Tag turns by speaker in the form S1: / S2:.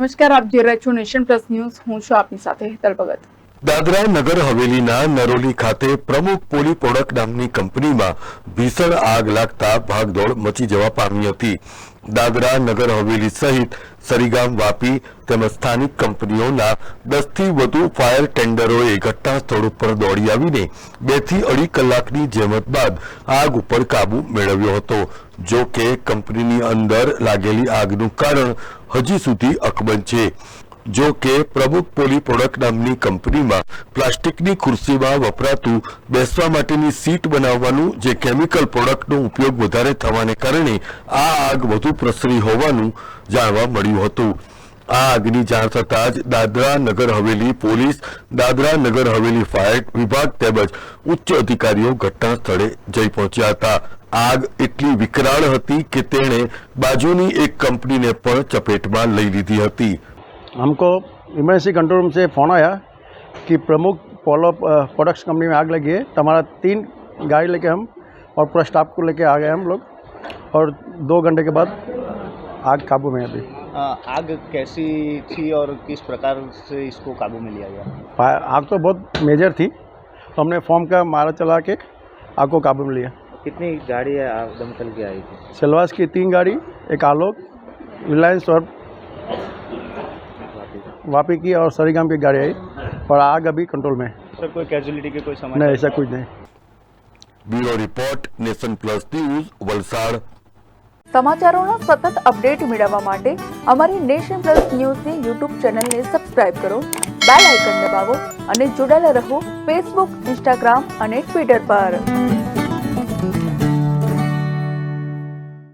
S1: નમસ્કાર આપ જોઈ રહ્યા છો નેશન પ્લસ ન્યૂઝ હું છું આપની સાથે હેતલ ભગત
S2: દાદરા નગર હવેલીના નરોલી ખાતે પ્રમુખ પોલી પ્રોડક્ટ નામની કંપનીમાં ભીષણ આગ લાગતા ભાગદોડ મચી જવા પામી હતી. દાદરા નગર હવેલી સહિત સરીગામ વાપી તેમજ સ્થાનિક કંપનીઓના દસથી વધુ ફાયર ટેન્ડરોએ ઘટના સ્થળ ઉપર દોડી આવીને બેથી અઢી કલાકની જહેમત બાદ આગ ઉપર કાબુ મેળવ્યો હતો. જો કે કંપનીની અંદર લાગેલી આગનું કારણ હજી સુધી અકબંધ છે. જો કે પ્રમુખ પોલી પ્રોડક્ટ નામની કંપનીમાં પ્લાસ્ટિકની ખુરશીમાં વપરાતું બેસવા માટેની સીટ બનાવવાનું જે કેમિકલ પ્રોડક્ટનો ઉપયોગ વધારે થવાને કારણે આ આગ વધુ પ્રસરી હોવાનું જાણવા મળ્યું હતું. આ આગની જાણ થતાં જ દાદરા નગર હવેલી પોલીસ, દાદરા નગર હવેલી ફાયર વિભાગ તેમજ ઉચ્ચ અધિકારીઓ ઘટના સ્થળે જઈ પહોંચ્યા હતા. આગ એટલી વિકરાળ હતી કે તેણે બાજુની એક કંપનીને પણ ચપેટમાં લઈ લીધી હતી.
S3: हमको इमरजेंसी कंट्रोल रूम से फ़ोन आया कि प्रमुख पोलो प्रोडक्ट्स कंपनी में आग लगी है। तो हमारा तीन गाड़ी लेके हम और पूरा स्टाफ को लेके आ गए हम लोग और दो घंटे के बाद आग काबू में अभी।
S4: आग कैसी थी और किस प्रकार से इसको काबू में लिया गया?
S3: आग तो बहुत मेजर थी। तो हमने फॉर्म का मारा चला के आग को काबू में लिया।
S4: कितनी गाड़ी दमकल की आई थी?
S3: सिलवास की तीन गाड़ी एक आलोक रिलायंस और वापी की और सरीगाम की गाड़ी आई और आग अभी कंट्रोल में है
S4: सर कोई कैजुअलिटी के कोई
S3: नहीं
S4: समाचार
S3: ऐसा कुछ नहीं
S2: bureau report Nation Plus news Valsad
S1: સમાચારોનો સતત અપડેટ મેળવવા માટે અમારી નેશન પ્લસ ન્યૂઝની યુટ્યુબ ચેનલને સબસ્ક્રાઇબ કરો બેલ આઇકન દબાવો અને જોડાયેલા રહો ફેસબુક ઇન્સ્ટાગ્રામ અને ટ્વિટર પર